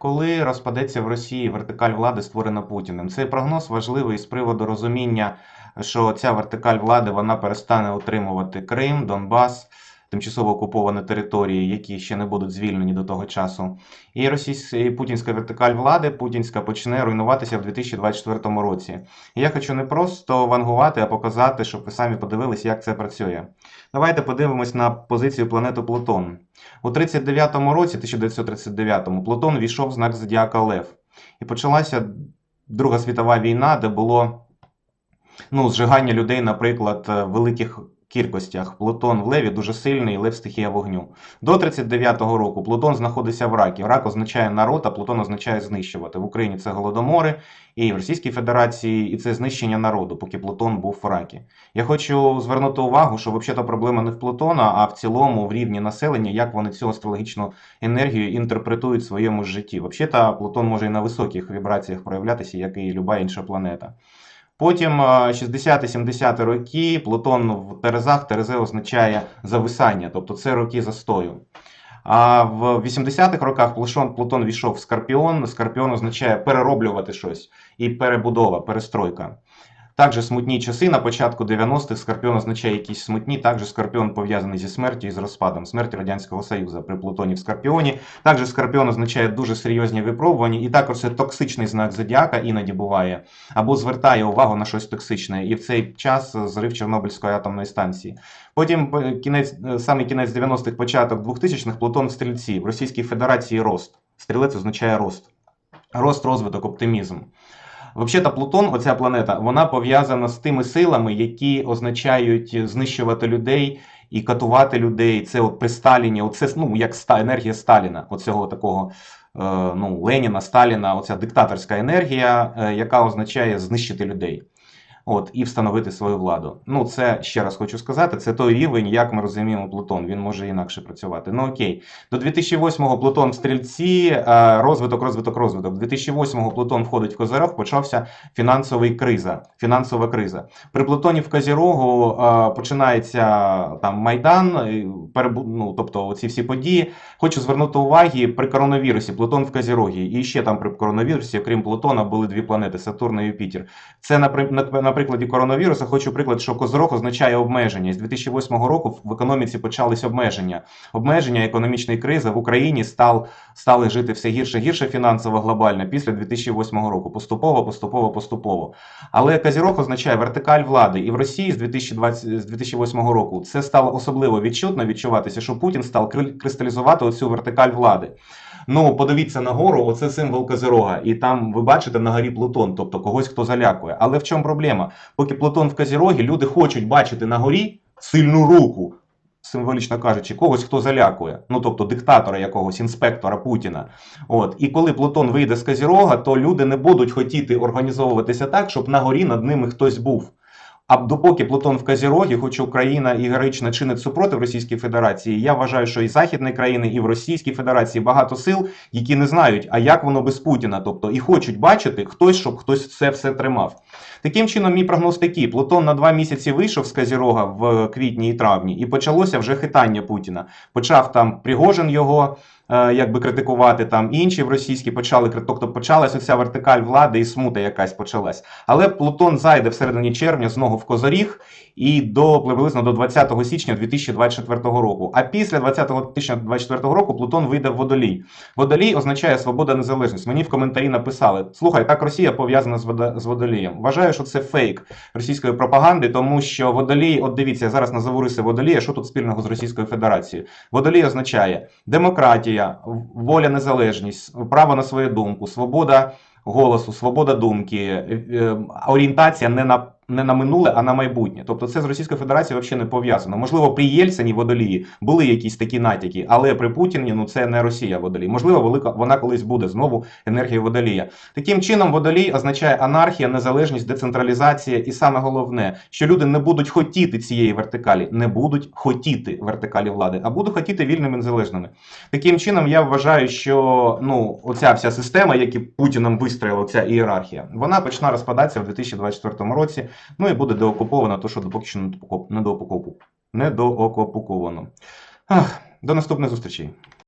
коли розпадеться в Росії вертикаль влади, створена Путіним. Цей прогноз важливий з приводу розуміння, що ця вертикаль влади вона перестане утримувати Крим, Донбас, тимчасово окуповані території, які ще не будуть звільнені до того часу. І російська і путінська вертикаль влади путінська почне руйнуватися в 2024 році. І я хочу не просто вангувати, а показати, щоб ви самі подивилися, як це працює. Давайте подивимось на позицію планети Плутон. У 39-му році, 1939-му, Плутон війшов в знак Зодіака Лев. І почалася Друга світова війна, де було ну, зжигання людей, наприклад, великих кількостях. Плутон в Леві дуже сильний, Лев стихія вогню. До 39-го року Плутон знаходиться в ракі. Рак означає народ, а Плутон означає знищувати. В Україні це голодомори, і в Російській Федерації і це знищення народу, поки Плутон був в ракі. Я хочу звернути увагу, що взагалі проблема не в Плутона, а в цілому в рівні населення, як вони цю астрологічну енергію інтерпретують в своєму житті. Взагалі, Плутон може і на високих вібраціях проявлятися, як і люба інша планета. Потім 60-70 роки Плутон в Терезах, Терезе означає зависання, тобто це роки застою. А в 80-х роках Плутон, Плутон війшов в Скорпіон. Скорпіон означає перероблювати щось і перебудова, перестройка. Також смутні часи на початку 90-х Скорпіон означає якісь смутні. Також Скорпіон пов'язаний зі смертю і з розпадом смерті Радянського Союзу при Плутоні в Скорпіоні. Також Скорпіон означає дуже серйозні випробування, і також це токсичний знак зодіака іноді буває, або звертає увагу на щось токсичне. І в цей час зрив Чорнобильської атомної станції. Потім кінець, саме кінець 90-х, початок 2000-х Плутон в стрільці в Російській Федерації рост. Стрілець означає рост. Рост, розвиток, оптимізм. Взагалі, Плутон, оця планета, вона пов'язана з тими силами, які означають знищувати людей і катувати людей. Це от при Сталіні, оце ну, як енергія Сталіна, оцього такого ну, Леніна, Сталіна, оця диктаторська енергія, яка означає знищити людей. От, і встановити свою владу. Ну, це ще раз хочу сказати, це той рівень, як ми розуміємо Плутон. Він може інакше працювати. Ну окей. До 2008-го Плутон в стрільці, розвиток, розвиток, розвиток. До 2008-го Плутон входить в Козирог, почався фінансовий криза. Фінансова криза. При Плутоні в Козірогу починається там Майдан, ну, тобто ці всі події. Хочу звернути увагу при коронавірусі. Плутон в Козірогі. І ще там при коронавірусі, окрім Плутона, були дві планети Сатурн і Юпітер. Це наприклад на прикладі коронавіруса хочу приклад, що Козирог означає обмеження. З 2008 року в економіці почались обмеження. Обмеження економічної кризи в Україні став, стали жити все гірше гірше фінансово глобально після 2008 року. Поступово, поступово, поступово. Але Козирог означає вертикаль влади. І в Росії з 2020, з 2008 року це стало особливо відчутно відчуватися, що Путін став кристалізувати оцю вертикаль влади. Ну, подивіться на гору, оце символ Козирога, і там ви бачите на горі Плутон, тобто когось, хто залякує. Але в чому проблема? Поки Плутон в Козірогі, люди хочуть бачити на горі сильну руку, символічно кажучи, когось, хто залякує. Ну, тобто диктатора якогось, інспектора Путіна. От. І коли Плутон вийде з Козірога, то люди не будуть хотіти організовуватися так, щоб на горі над ними хтось був. А допоки Плутон в Казірогі, хоч Україна і героїчно чинить супротив Російській Федерації, я вважаю, що і західні країни, і в Російській Федерації багато сил, які не знають, а як воно без Путіна, тобто і хочуть бачити хтось, щоб хтось це все тримав. Таким чином, мій прогноз такий: Плутон на два місяці вийшов з Казірога в квітні і травні, і почалося вже хитання Путіна. Почав там Пригожин його. Якби критикувати там інші в російській почали тобто почалася ця вертикаль влади і смута якась почалась. Але Плутон зайде в середині червня знову в Козоріг і до приблизно до 20 січня 2024 року. А після 20 січня 2024 року Плутон вийде в водолій. Водолій означає свобода незалежність. Мені в коментарі написали: слухай, так Росія пов'язана з водолієм. Вважаю, що це фейк російської пропаганди, тому що водолій, от дивіться, я зараз назову риси водолія. Що тут спільного з Російською Федерацією? Водолій означає демократія, воля, незалежність, право на свою думку, свобода голосу, свобода думки, орієнтація не на не на минуле, а на майбутнє. Тобто це з Російською Федерацією взагалі не пов'язано. Можливо, при Єльцині водолії були якісь такі натяки, але при Путіні ну це не Росія водолій. Можливо, велика вона колись буде знову енергія водолія. Таким чином, водолій означає анархія, незалежність, децентралізація, і саме головне, що люди не будуть хотіти цієї вертикалі, не будуть хотіти вертикалі влади, а будуть хотіти вільними незалежними. Таким чином, я вважаю, що ну оця вся система, яку Путіном вистроїла ця ієрархія, вона почне розпадатися в 2024 році. Ну і буде деокуповано, то що поки що не доокуповано. До наступних зустрічей.